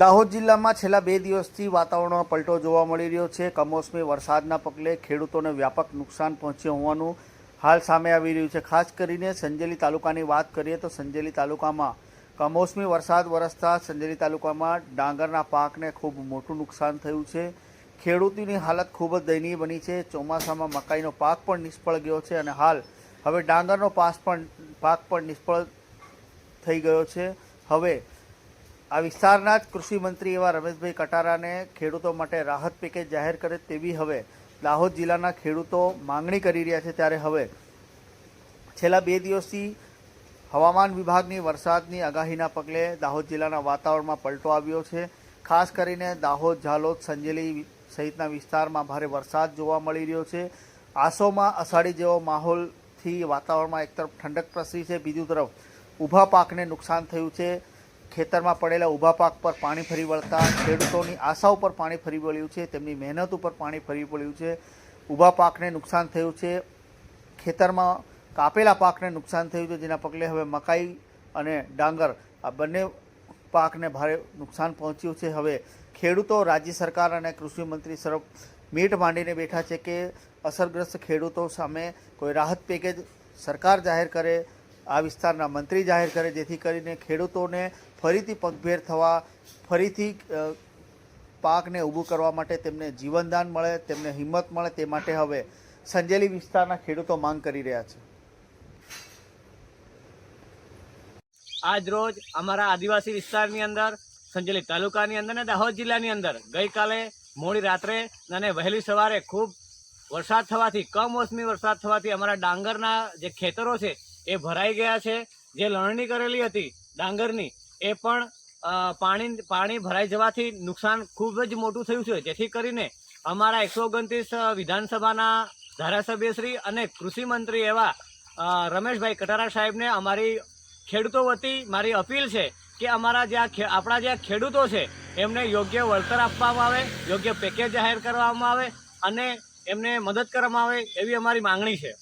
દાહોદ જિલ્લામાં છેલ્લા બે દિવસથી વાતાવરણમાં પલટો જોવા મળી રહ્યો છે. કમોસમી વરસાદના પગલે ખેડૂતોને વ્યાપક નુકસાન પહોંચ્યું હોવાનું હાલ સામે આવી રહ્યું છે. ખાસ કરીને સંજેલી તાલુકાની વાત કરીએ તો સંજેલી તાલુકામાં કમોસમી વરસાદ વરસતા સંજેલી તાલુકામાં ડાંગરના પાકને ખૂબ મોટું નુકસાન થયું છે. ખેડૂતોની હાલત ખૂબ જ દયનીય બની છે. ચોમાસામાં મકાઈનો પાક પણ નિષ્ફળ ગયો છે અને હાલ હવે ડાંગરનો પાસ પણ પાક પણ નિષ્ફળ થઈ ગયો છે. હવે આ વિસ્તારના જ કૃષિમંત્રી એવા રમેશભાઈ કટારાને ખેડૂતો માટે રાહત પેકેજ જાહેર કરે તેવી હવે દાહોદ જિલ્લાના ખેડૂતો માંગણી કરી રહ્યા છે ત્યારે હવે છેલ્લા બે દિવસથી હવામાન વિભાગની વરસાદની આગાહીના પગલે દાહોદ જિલ્લાના વાતાવરણમાં પલટો આવ્યો છે. ખાસ કરીને દાહોદ, ઝાલોદ, સંજેલી સહિતના વિસ્તારમાં ભારે વરસાદ જોવા મળી રહ્યો છે. આસોમાં અષાઢી જેવો માહોલથી વાતાવરણમાં એક તરફ ઠંડક પ્રસરી છે, બીજી તરફ ઊભા પાકને નુકસાન થયું છે. ખેતરમાં પડેલા ઊભા પાક પર પાણી ફરી વળતા ખેડૂતોની આશા ઉપર પાણી ફરી વળ્યું છે, તેમની મહેનત ઉપર પાણી ફરી વળ્યું છે. ઊભા પાકને નુકસાન થયું છે. ખેતરમાં કાપેલા પાકને નુકસાન થયું છે, જેના પગલે હવે મકાઈ અને ડાંગર, આ બંને પાકને ભારે નુકસાન પહોંચ્યું છે. હવે ખેડૂતો, રાજ્ય સરકાર અને કૃષિ મંત્રી તરફ મીટ માંડીને બેઠા છે કે અસરગ્રસ્ત ખેડૂતો સામે કોઈ રાહત પેકેજ સરકાર જાહેર કરે આ વિસ્તારના મંત્રી જાહેર કરે, જેથી કરીને ખેડૂતોને ફરીથી પગભેર થવા, ફરીથી પાકને ઊભું કરવા માટે તેમને જીવનદાન મળે, તેમને હિંમત મળે તે માટે હવે સંજેલી વિસ્તારના ખેડૂતો માંગ કરી રહ્યા છે. આજ રોજ અમારા આદિવાસી વિસ્તારની અંદર, સંજેલી તાલુકાની અંદર અને દાહોદ જિલ્લાની અંદર ગઈકાલે મોડી રાત્રે અને વહેલી સવારે ખૂબ વરસાદ થવાથી, કમોસમી વરસાદ થવાથી અમારા ડાંગરના જે ખેતરો છે એ ભરાઈ ગયા છે. જે લણણી કરેલી હતી ડાંગરની, એ પણ પાણી પાણી ભરાઈ જવાથી નુકસાન ખૂબ જ મોટું થયું છે. જેથી કરીને અમારા એકસો ઓગણત્રીસ વિધાનસભાના ધારાસભ્યશ્રી અને કૃષિમંત્રી એવા રમેશભાઈ કટારા સાહેબને અમારી ખેડૂતો વતી મારી અપીલ છે કે અમારા જે આપણા જે ખેડૂતો છે, એમને યોગ્ય વળતર આપવામાં આવે, યોગ્ય પેકેજ જાહેર કરવામાં આવે અને એમને મદદ કરવામાં આવે એવી અમારી માંગણી છે.